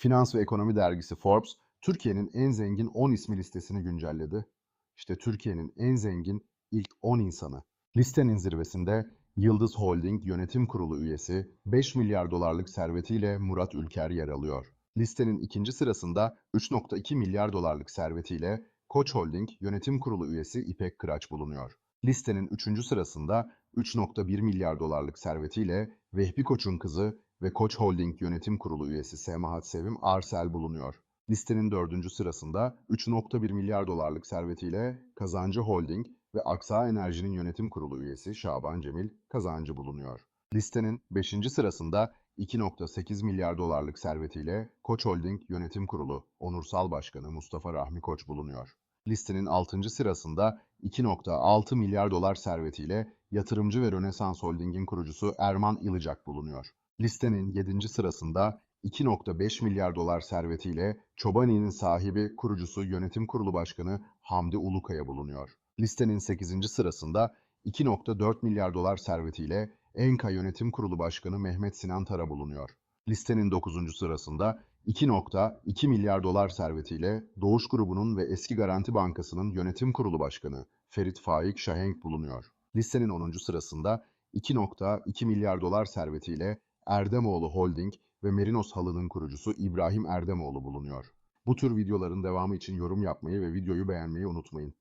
Finans ve Ekonomi dergisi Forbes, Türkiye'nin en zengin 10 ismi listesini güncelledi. İşte Türkiye'nin en zengin ilk 10 insanı. Listenin zirvesinde Yıldız Holding Yönetim Kurulu üyesi 5 milyar dolarlık servetiyle Murat Ülker yer alıyor. Listenin ikinci sırasında 3.2 milyar dolarlık servetiyle Koç Holding Yönetim Kurulu üyesi İpek Kıraç bulunuyor. Listenin üçüncü sırasında 3.1 milyar dolarlık servetiyle Vehbi Koç'un kızı ve Koç Holding Yönetim Kurulu üyesi Semahat Sevim Arsel bulunuyor. Listenin dördüncü sırasında 3.1 milyar dolarlık servetiyle Kazancı Holding ve Aksa Enerji'nin yönetim kurulu üyesi Şaban Cemil Kazancı bulunuyor. Listenin 5. sırasında 2.8 milyar dolarlık servetiyle Koç Holding Yönetim Kurulu Onursal Başkanı Mustafa Rahmi Koç bulunuyor. Listenin 6. sırasında 2.6 milyar dolar servetiyle yatırımcı ve Rönesans Holding'in kurucusu Erman İlıcak bulunuyor. Listenin 7. sırasında 2.5 milyar dolar servetiyle Çobani'nin sahibi, kurucusu, yönetim kurulu başkanı Hamdi Ulukaya bulunuyor. Listenin 8. sırasında 2.4 milyar dolar servetiyle Enka Yönetim Kurulu Başkanı Mehmet Sinan Tara bulunuyor. Listenin 9. sırasında 2.2 milyar dolar servetiyle Doğuş Grubu'nun ve Eski Garanti Bankası'nın yönetim kurulu başkanı Ferit Faik Şahenk bulunuyor. Listenin 10. sırasında 2.2 milyar dolar servetiyle Erdemoğlu Holding ve Merinos Halı'nın kurucusu İbrahim Erdemoğlu bulunuyor. Bu tür videoların devamı için yorum yapmayı ve videoyu beğenmeyi unutmayın.